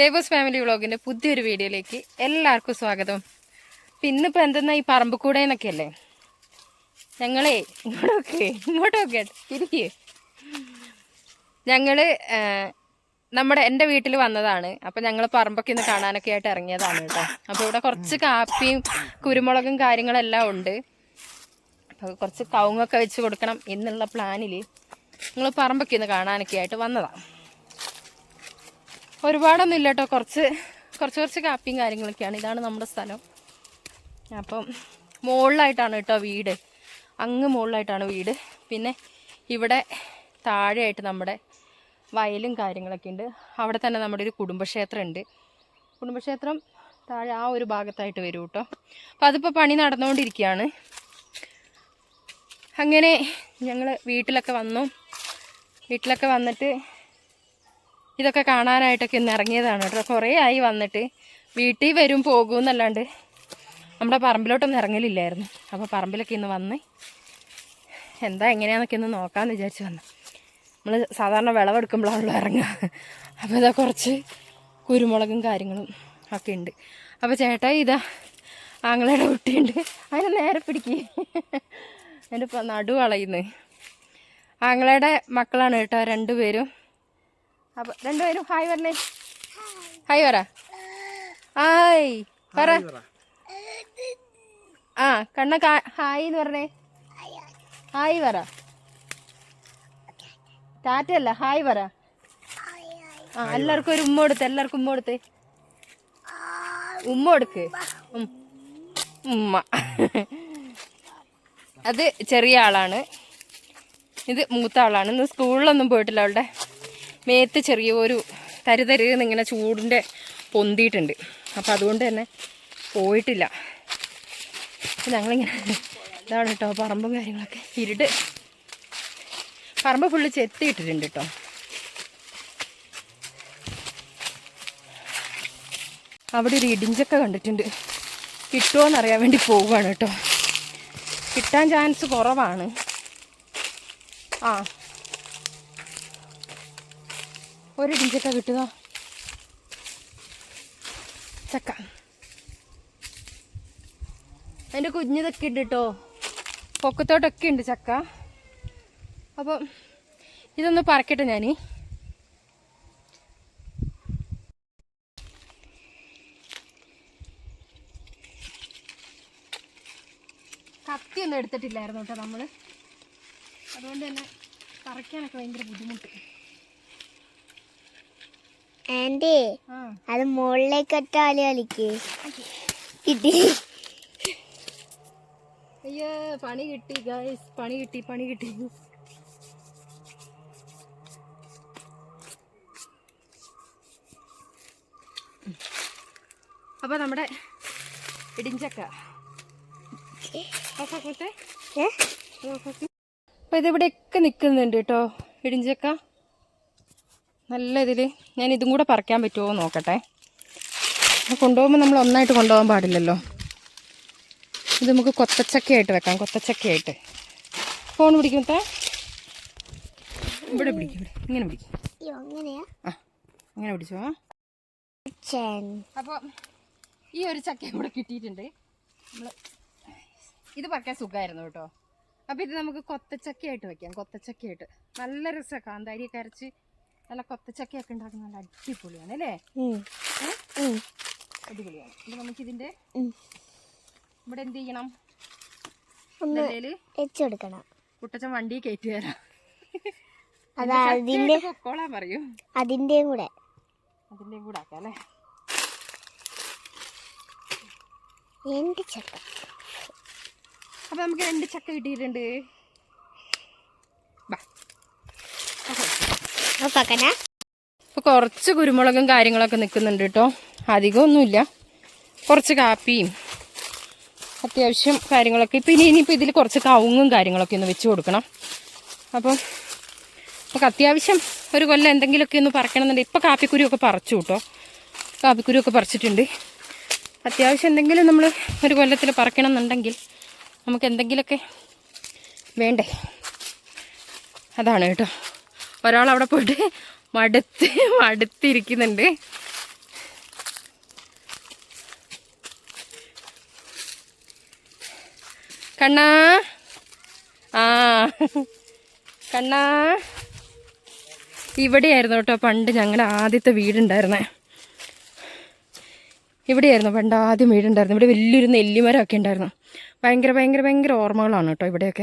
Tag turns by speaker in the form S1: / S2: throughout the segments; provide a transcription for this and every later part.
S1: Devas family വ്ളോഗിന്റെ പുതിയൊരു വീഡിയോയിലേക്ക് എല്ലാവർക്കും സ്വാഗതം. പിന്നിപ്പോൾ എന്തെന്നാ ഈ പറമ്പ് കൂടെ എന്നൊക്കെയല്ലേ? ഞങ്ങളേ ഇങ്ങോട്ടൊക്കെ ഇങ്ങോട്ടൊക്കെ ഇരിക്കേ ഞങ്ങൾ ആ, നമ്മുടെ എന്റെ വീട്ടിൽ വന്നതാണ്. അപ്പം ഞങ്ങൾ പറമ്പൊക്കെ ഇന്ന് കാണാനൊക്കെ ആയിട്ട് ഇറങ്ങിയതാണ് കേട്ടോ. അപ്പോൾ ഇവിടെ കുറച്ച് കാപ്പിയും കുരുമുളകും കാര്യങ്ങളെല്ലാം ഉണ്ട്. അപ്പോൾ കുറച്ച് കവുങ്ങൊക്കെ വെച്ച് കൊടുക്കണം എന്നുള്ള പ്ലാനിൽ ഞങ്ങൾ പറമ്പൊക്കെ ഇന്ന് കാണാനൊക്കെ ആയിട്ട് വന്നതാണ് ഒരുപാടൊന്നും ഇല്ല കേട്ടോ കുറച്ച് കുറച്ച് കുറച്ച് കാപ്പിയും കാര്യങ്ങളൊക്കെയാണ്. ഇതാണ് നമ്മുടെ സ്ഥലം. അപ്പം മുകളിലായിട്ടാണ് കേട്ടോ വീട്. അങ്ങ് മുകളിലായിട്ടാണ് വീട്. പിന്നെ ഇവിടെ താഴെയായിട്ട് നമ്മുടെ വയലും കാര്യങ്ങളൊക്കെ ഉണ്ട്. അവിടെ തന്നെ നമ്മുടെ ഒരു കുടുംബക്ഷേത്രം ഉണ്ട് കുടുംബക്ഷേത്രം താഴെ ആ ഒരു ഭാഗത്തായിട്ട് വരും കേട്ടോ. അപ്പം അതിപ്പോൾ പണി നടന്നുകൊണ്ടിരിക്കുകയാണ്. അങ്ങനെ ഞങ്ങൾ വീട്ടിലൊക്കെ വന്നു. വീട്ടിലൊക്കെ വന്നിട്ട് ഇതൊക്കെ കാണാനായിട്ടൊക്കെ ഇന്ന് ഇറങ്ങിയതാണ് കേട്ടോ. കുറേ ആയി വന്നിട്ട് വീട്ടിൽ വരും പോകും എന്നല്ലാണ്ട് നമ്മുടെ പറമ്പിലോട്ടൊന്നും ഇറങ്ങലില്ലായിരുന്നു. അപ്പോൾ പറമ്പിലൊക്കെ ഇന്ന് വന്ന് എന്താ എങ്ങനെയാണെന്നൊക്കെ ഇന്ന് നോക്കാമെന്ന് വിചാരിച്ച് വന്നു. നമ്മൾ സാധാരണ വിളവെടുക്കുമ്പോഴാണല്ലോ ഇറങ്ങുക. അപ്പോൾ ഇതാ കുറച്ച് കുരുമുളകും കാര്യങ്ങളും ഒക്കെ ഉണ്ട്. അപ്പോൾ ചേട്ടാ ഇതാ ആങ്ങളയുടെ കുട്ടിയുണ്ട്. അതിനെ നേരെ പിടിക്കുക എന്റെ നടു കളയുന്നത് ആങ്ങളയുടെ മക്കളാണ് കേട്ടോ രണ്ടുപേരും. അപ്പൊ രണ്ടുപേരും ഹായ് പറഞ്ഞേ. ഹായ്. പറ. ഹായ്. പറ. ആ കണ്ണ ഹായ് എന്ന് പറഞ്ഞേ. ഹായ്. പറ. ടാറ്റയല്ല ഹായ് പറ. ആ എല്ലാവർക്കും ഒരു ഉമ്മ കൊടുത്ത് എല്ലാവർക്കും ഉമ്മ കൊടുത്ത്. ഉമ്മ കൊടുക്ക്. ഉമ്മ. അത് ചെറിയ ആളാണ്. ഇത് മൂത്ത ആളാണ്. ഇന്ന് സ്കൂളിലൊന്നും പോയിട്ടില്ല അവളുടെ. മേത്ത് ചെറിയ ഒരു എന്നിങ്ങനെ ചൂടിന്റെ പൊന്തിയിട്ടുണ്ട്. അപ്പോൾ അതുകൊണ്ട് തന്നെ പോയിട്ടില്ല. ഞങ്ങളിങ്ങനെ ഇതാണ് കേട്ടോ പറമ്പും കാര്യങ്ങളൊക്കെ ഇരുട്ട്. പറമ്പ് ഫുള്ള് ചെത്തിയിട്ടിട്ടുണ്ട് കേട്ടോ. അവിടെ ഒരു ഇടിഞ്ചൊക്കെ കണ്ടിട്ടുണ്ട്. കിട്ടുമോ എന്നറിയാൻ വേണ്ടി പോവുകയാണ് കേട്ടോ. കിട്ടാൻ ചാൻസ് കുറവാണ്. ആ. ഒരു ഇഞ്ചക്ക കിട്ടുക. ചക്ക. അതിന്റെ കുഞ്ഞിതൊക്കെ ഉണ്ട് കേട്ടോ പൊക്കത്തോട്ടൊക്കെ ഉണ്ട് ചക്ക. അപ്പം ഇതൊന്ന് പറക്കട്ടെ ഞാൻ കത്തിയൊന്നും എടുത്തിട്ടില്ലായിരുന്നു കേട്ടോ നമ്മൾ അതുകൊണ്ട് തന്നെ പറക്കാനൊക്കെ ഭയങ്കര ബുദ്ധിമുട്ട്. ആന്റി
S2: അത് മുകളിലേക്ക് ഒറ്റാലി കളിക്ക്. കിട്ടി.
S1: അയ്യോ പണി കിട്ടി ഗൈസ് പണി കിട്ടി പണി കിട്ടി. അപ്പൊ നമ്മുടെ ഇടിഞ്ചക്ക? അപ്പൊ ഇതിവിടെയൊക്കെ നിൽക്കുന്നുണ്ട് കേട്ടോ ഇടിഞ്ചക്ക. നല്ല ഇതിൽ ഞാൻ ഇതും കൂടെ പറിക്കാൻ പറ്റുമോ നോക്കട്ടെ. കൊണ്ടുപോകുമ്പോൾ നമ്മൾ ഒന്നായിട്ട് കൊണ്ടുപോകാൻ പാടില്ലല്ലോ. ഇത് നമുക്ക് കൊത്തച്ചക്കയായിട്ട് വെക്കാം കൊത്തച്ചക്കയായിട്ട്. ഫോൺ പിടിക്കുമത്തെ ഇവിടെ പിടിക്കും ഇവിടെ. ഇങ്ങനെ പിടിക്കും. ആ അങ്ങനെ പിടിച്ചോ. അപ്പോൾ ഈ ഒരു ചക്ക ഇവിടെ കിട്ടിയിട്ടുണ്ട്. നമ്മൾ ഇത് പറിക്കാൻ സുഖമായിരുന്നു കേട്ടോ. അപ്പോൾ ഇത് നമുക്ക് കൊത്തച്ചക്കയായിട്ട് വെക്കാം കൊത്തച്ചക്കയായിട്ട്. നല്ല രസമാണ് കാന്താരിയൊക്കെ അരച്ച് നല്ല കൊത്തച്ചക്കയൊക്കെ ഉണ്ടാക്കുന്ന നല്ല അടിപൊളിയാണ് അല്ലേ. അടിപൊളിയാണ്. അപ്പോൾ നമുക്കിതിന്റെ
S2: ഉം.
S1: ഇവിടെ എന്ത് ചെയ്യണം?
S2: കൊടുക്കണം
S1: കുട്ടച്ചൻ വണ്ടി കയറ്റി തരാം
S2: അത് അതിന്റെ
S1: പൊക്കോളാൻ പറയും.
S2: അതിന്റെയും കൂടെ.
S1: അതിന്റെയും കൂടെ ആക്കാം അല്ലേ?
S2: രണ്ട് ചക്ക?
S1: അപ്പോൾ നമുക്ക് രണ്ട് ചക്ക കിട്ടിയിട്ടുണ്ട് ബാ
S2: നോക്കണ
S1: ഇപ്പോൾ കുറച്ച് കുരുമുളകും കാര്യങ്ങളൊക്കെ നിൽക്കുന്നുണ്ട് കേട്ടോ അധികമൊന്നുമില്ല കുറച്ച് കാപ്പിയും അത്യാവശ്യം കാര്യങ്ങളൊക്കെ. ഇനി ഇനിയിപ്പോൾ ഇതിൽ കുറച്ച് കവുങ്ങും കാര്യങ്ങളൊക്കെ ഒന്ന് വെച്ച് കൊടുക്കണം. അപ്പം നമുക്ക് അത്യാവശ്യം ഒരു കൊല്ലം എന്തെങ്കിലുമൊക്കെ ഒന്ന് പറിക്കണമെന്നുണ്ട് ഇപ്പോൾ കാപ്പിക്കുരുവൊക്കെ പറിച്ചു കേട്ടോ കാപ്പിക്കുരുവൊക്കെ പറിച്ചിട്ടുണ്ട്. അത്യാവശ്യം എന്തെങ്കിലും നമ്മൾ ഒരു കൊല്ലത്തിൽ പറിക്കണം എന്നുണ്ടെങ്കിൽ നമുക്ക് എന്തെങ്കിലുമൊക്കെ വേണ്ടേ? അതാണ് കേട്ടോ. ഒരാൾ അവിടെ പോയിട്ട് മടുത്ത് മടുത്തിരിക്കുന്നുണ്ട്. കണ്ണാ. ആ. കണ്ണാ. ഇവിടെയായിരുന്നു കേട്ടോ പണ്ട് ഞങ്ങളുടെ ആദ്യത്തെ വീടുണ്ടായിരുന്നേ. ഇവിടെയായിരുന്നു പണ്ട് ആദ്യം വീടുണ്ടായിരുന്നു ഇവിടെ വലിയൊരു നെല്ലിമരമൊക്കെ ഉണ്ടായിരുന്നു. ഭയങ്കര ഭയങ്കര ഭയങ്കര ഓർമ്മകളാണ് കേട്ടോ ഇവിടെയൊക്കെ.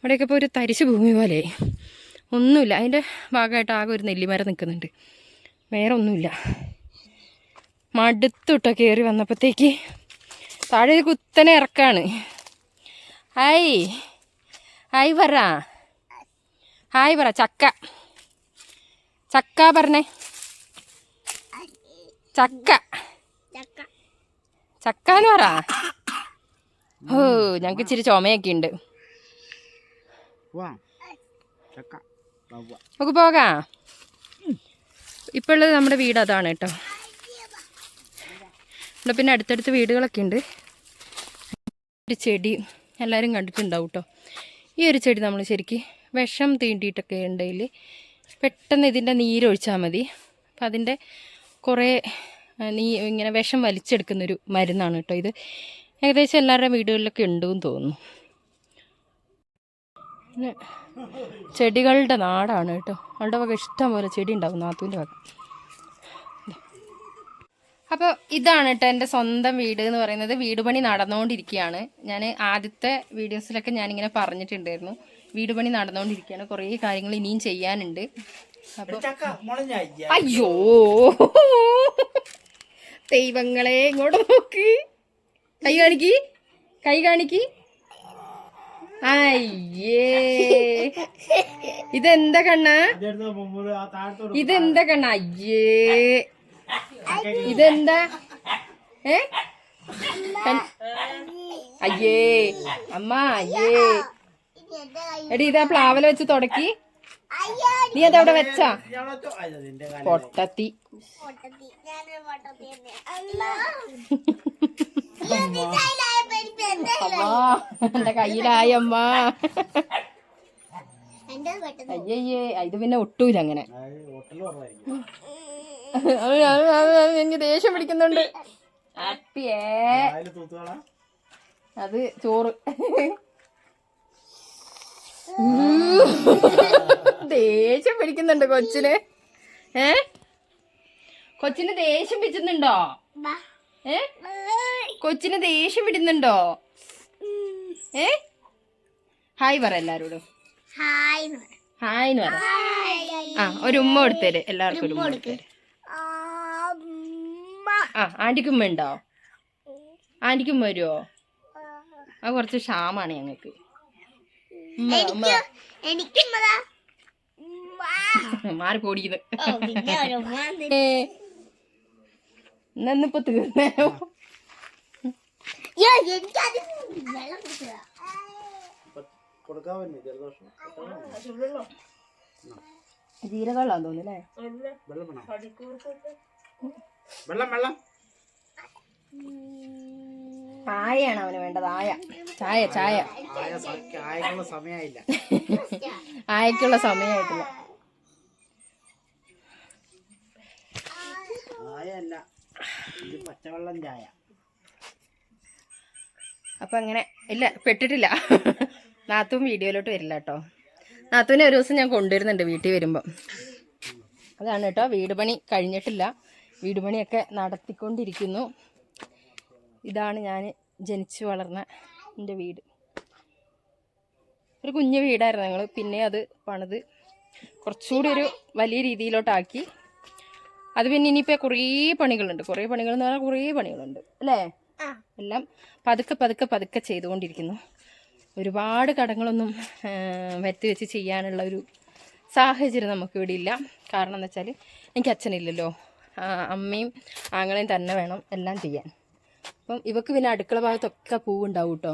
S1: ഇവിടെയൊക്കെ ഇപ്പോൾ ഒരു തരിശു ഭൂമി പോലെയായി. ഒന്നുമില്ല. അതിന്റെ ഭാഗമായിട്ട് ആകെ ഒരു നെല്ലിമര നിൽക്കുന്നുണ്ട്. വേറെ ഒന്നുമില്ല. മടുത്തുട്ടോ കയറി വന്നപ്പോഴത്തേക്ക്. താഴെ കുത്തനെ ഇറക്കാണ്. ഹായ്. ഹായ് പറ. ഹായ് പറ. ചക്ക. ചക്ക പറഞ്ഞേ. ചക്ക.
S2: ചക്ക
S1: എന്ന് പറ. ഓ ഞങ്ങൾക്ക് ഇച്ചിരി ചുമയൊക്കെ ഉണ്ട്.
S3: ചക്ക.
S1: നമുക്ക് പോകാം. ഇപ്പോൾ ഉള്ളത് നമ്മുടെ വീട് അതാണ് കേട്ടോ. ഇവിടെ പിന്നെ അടുത്തടുത്ത് വീടുകളൊക്കെ ഉണ്ട്. ഒരു ചെടി എല്ലാവരും കണ്ടിട്ടുണ്ടാവും കേട്ടോ. ഈ ഒരു ചെടി നമ്മൾ ശരിക്കും വിഷം തീണ്ടിയിട്ടൊക്കെ ഉണ്ടെങ്കിൽ പെട്ടെന്ന് ഇതിന്റെ നീരൊഴിച്ചാൽ മതി. അപ്പം അതിന്റെ കുറേ നീ ഇങ്ങനെ വിഷം വലിച്ചെടുക്കുന്നൊരു മരുന്നാണ് കേട്ടോ ഇത്. ഏകദേശം എല്ലാവരുടെ വീടുകളിലൊക്കെ ഉണ്ടെന്ന് തോന്നുന്നു. ചെടികളുടെ നാടാണ് കേട്ടോ. അവളുടെ വക ഇഷ്ടം പോലെ ചെടി ഉണ്ടാവും നാത്തൂന്റെ വക. അപ്പോൾ ഇതാണ് കേട്ടോ എന്റെ സ്വന്തം വീട് എന്ന് പറയുന്നത്. വീട് പണി നടന്നുകൊണ്ടിരിക്കുകയാണ്. ഞാൻ ആദ്യത്തെ വീഡിയോസിലൊക്കെ ഞാനിങ്ങനെ പറഞ്ഞിട്ടുണ്ടായിരുന്നു. വീട് പണി നടന്നുകൊണ്ടിരിക്കുകയാണ്. കുറേ കാര്യങ്ങൾ ഇനിയും ചെയ്യാനുണ്ട്. അപ്പോൾ അയ്യോ. ദൈവങ്ങളെ ഇങ്ങോട്ട് നോക്ക്. കൈ കാണിക്ക്. കൈ കാണിക്ക്. അയ്യേ. ഇതെന്താ കണ്ണ? ഇതെന്താ കണ്ണ? അയ്യേ. ഇതെന്താ? ഏ? അയ്യേ. അമ്മ അയ്യേ. എടി ഇതാ പ്ലാവല വെച്ച് തുടക്കി. നീ അതവിടെ വെച്ചാ. പൊട്ടത്തി.
S2: പൊട്ടത്തി.
S1: എന്റെ അയ്യയ്യേ ഇത് പിന്നെ ഒട്ടൂല അങ്ങനെ. എനിക്ക് ദേഷ്യം പിടിക്കുന്നുണ്ട്. അത് ചോറ്. ദേഷ്യം പിടിക്കുന്നുണ്ട് കൊച്ചിന്. ഏ? കൊച്ചിന് ദേഷ്യം പിടിക്കുന്നുണ്ടോ ഏ? കൊച്ചിന് ദേഷ്യം വിടുന്നുണ്ടോ ഏ? ഹായ് പറ എല്ലാരോടും.
S2: ഹായ്.
S1: ഹായ് എന്ന് പറ. ആ ഒരു ഉമ്മ കൊടുത്തേര്. എല്ലാവർക്കും ഒരു ഉമ്മ കൊടുത്തേര്. ആ ആന്റിക്ക് ഉമ്മ ഉണ്ടോ? ആന്റിക്കും ഉമ്മ വരുമോ അത് കുറച്ച് ക്ഷാമാണ് ഞങ്ങൾക്ക്. മാറി പോടിക്കുന്നു
S2: ഓ, പിന്നെ ഒരു ഉമ്മ ഉണ്ട്.
S1: ഇന്നിപ്പോ തീർന്നേ ജീരകള്ളാന്ന് തോന്നുന്നല്ലേ?
S3: വെള്ളം വെള്ളം വെള്ളം.
S1: ചായയാണ് അവന് വേണ്ടത് ആയ. ചായ ചായ.
S3: ആയക്കുള്ള സമയമായില്ല
S1: ആയക്കുള്ള സമയമായിട്ടില്ല
S3: ആയ അല്ല. ഇത് പച്ചവെള്ളം ചായ.
S1: അപ്പൊ അങ്ങനെ ഇല്ല പെട്ടിട്ടില്ല. നാത്തും വീഡിയോയിലോട്ട് വരില്ല കേട്ടോ. നാത്തുവിനെ ഒരു ദിവസം ഞാൻ കൊണ്ടുവരുന്നുണ്ട് വീട്ടിൽ വരുമ്പം. അതാണ് കേട്ടോ വീട് പണി കഴിഞ്ഞിട്ടില്ല. വീട് പണിയൊക്കെ നടത്തിക്കൊണ്ടിരിക്കുന്നു. ഇതാണ് ഞാൻ ജനിച്ചു വളർന്ന എന്റെ വീട്. ഒരു കുഞ്ഞു വീടായിരുന്നു ഞങ്ങൾ പിന്നെ അത് പണിത് കുറച്ചുകൂടി ഒരു വലിയ രീതിയിലോട്ടാക്കി. അത് പിന്നെ ഇനിയിപ്പോൾ കുറേ പണികളുണ്ട്. കുറേ പണികൾ എന്ന് പറഞ്ഞാൽ കുറേ പണികളുണ്ട്. അല്ലേ? എല്ലാം പതുക്കെ പതുക്കെ പതുക്കെ ചെയ്തുകൊണ്ടിരിക്കുന്നു. ഒരുപാട് കടങ്ങളൊന്നും വരുത്തി വെച്ച് ചെയ്യാനുള്ള ഒരു സാഹചര്യം നമുക്കിവിടെ ഇല്ല. കാരണം എന്ന് വെച്ചാൽ എനിക്ക് അച്ഛനില്ലല്ലോ. അമ്മയും ആങ്ങളെയും തന്നെ വേണം എല്ലാം ചെയ്യാൻ. അപ്പം ഇവക്ക് പിന്നെ അടുക്കള ഭാഗത്തൊക്കെ പൂവുണ്ടാവും കേട്ടോ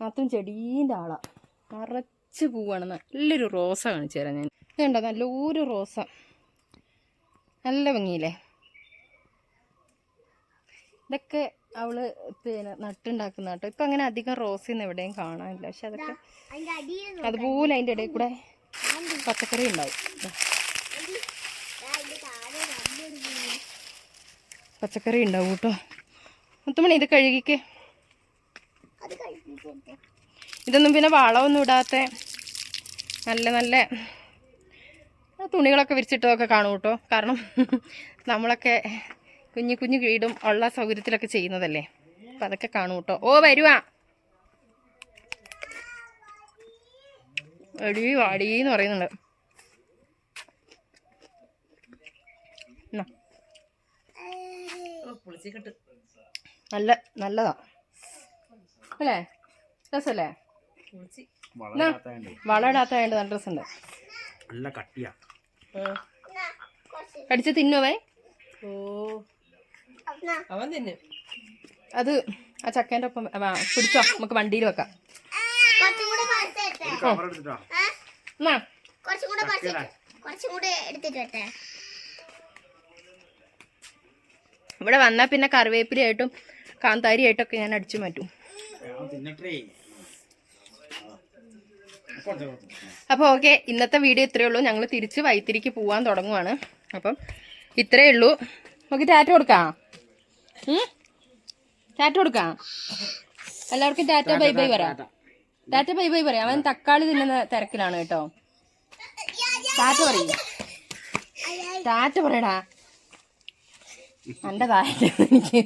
S1: മാത്രം ചെടീന്റെ ആളാണ് നിറച്ച് പൂവാണ്. നല്ലൊരു റോസ കാണിച്ചു തരാം ഞാൻ. ഇതുണ്ടോ? നല്ലൊരു റോസ. നല്ല ഭംഗിയില്ലേ? ഇതൊക്കെ അവൾ പിന്നെ നട്ടുണ്ടാക്കുന്ന കേട്ടോ. ഇപ്പം അങ്ങനെ അധികം റോസിന്ന് എവിടെയും കാണാനില്ല. പക്ഷെ അതൊക്കെ
S2: അതിന്റെ
S1: അതുപോലെ അതിന്റെ ഇടയിൽ കൂടെ പച്ചക്കറി ഉണ്ടാവും.
S2: അതിന്റെ.
S1: പച്ചക്കറി ഉണ്ടാവും കേട്ടോ. മുത്തുമണി ഇത് കഴുകിക്ക്. ഇതൊന്നും പിന്നെ വളമൊന്നും ഇടാത്ത നല്ല നല്ല തുണികളൊക്കെ വിരിച്ചിട്ടതൊക്കെ കാണും കേട്ടോ. കാരണം നമ്മളൊക്കെ കുഞ്ഞു കുഞ്ഞു വീടും ഉള്ള സൗകര്യത്തിലൊക്കെ ചെയ്യുന്നതല്ലേ. അപ്പം അതൊക്കെ കാണും കേട്ടോ. ഓ വരുവാ. എടി എന്ന് പറയുന്നുണ്ട്. നല്ല നല്ലതാ. അല്ലേ? രസല്ലേ?
S3: വളരെ കാത്തായോണ്ടേ.
S1: വളം ഇടാത്തതായത് നല്ല രസമുണ്ട്
S3: നല്ല കട്ടിയാ.
S1: കടിച്ച് തിന്നുവേ
S4: ഓ. അവൻ തിന്നു.
S1: അത് ആ ചക്കേന്റെ ഒപ്പം കുടിച്ചോ പിടിച്ചോ. നമുക്ക് വണ്ടിയിൽ വെക്കാം. ഇവിടെ വന്നാൽ പിന്നെ കറിവേപ്പിലയായിട്ടും കാന്താരിയായിട്ടൊക്കെ ഞാൻ അടിച്ചു മാറ്റും
S3: ഞാൻ തിന്നട്ടേ കുറച്ച് കുറച്ച്.
S1: അപ്പോൾ ഓക്കെ ഇന്നത്തെ വീഡിയോ ഇത്രയേ ഉള്ളൂ. ഞങ്ങൾ തിരിച്ച് വൈത്തിരിക്ക് പോവാൻ തുടങ്ങുവാണ്. അപ്പം ഇത്രയേ ഉള്ളൂ. നമുക്ക് ടാറ്റ കൊടുക്കാം? ടാറ്റ കൊടുക്കാം. എല്ലാവർക്കും ടാറ്റ ബൈ ബൈ പറയാം. ടാറ്റ ബൈ ബൈ പറയാം. അവൻ തക്കാളി തിന്നുന്ന തിരക്കിലാണ് കേട്ടോ. ടാറ്റ പറയും. ടാറ്റ പറയടാ. എന്റെ ടാറ്റ എനിക്ക്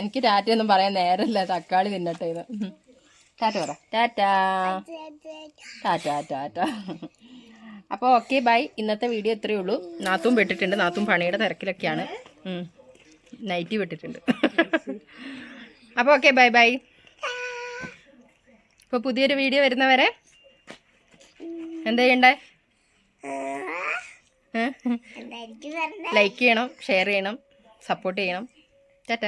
S1: എനിക്ക് ടാറ്റയൊന്നും പറയാൻ നേരമില്ല. തക്കാളി തിന്നട്ടെ ഇത്. ടാറ്റ പറ ടാറ്റ ടാറ്റ ടാറ്റ അപ്പോൾ ഓക്കെ ബൈ ഇന്നത്തെ വീഡിയോ ഇത്രയേ ഉള്ളൂ. നാത്തും വെട്ടിട്ടുണ്ട് നാത്തും പണിയുടെ തിരക്കിലൊക്കെയാണ്. നൈറ്റി വെട്ടിട്ടുണ്ട് അപ്പോൾ ഓക്കെ ബൈ ബൈ ഇപ്പോൾ പുതിയൊരു വീഡിയോ വരുന്നവരെ എന്താ ചെയ്യണ്ടേ? ലൈക്ക് ചെയ്യണം ഷെയർ ചെയ്യണം സപ്പോർട്ട് ചെയ്യണം. ടാറ്റ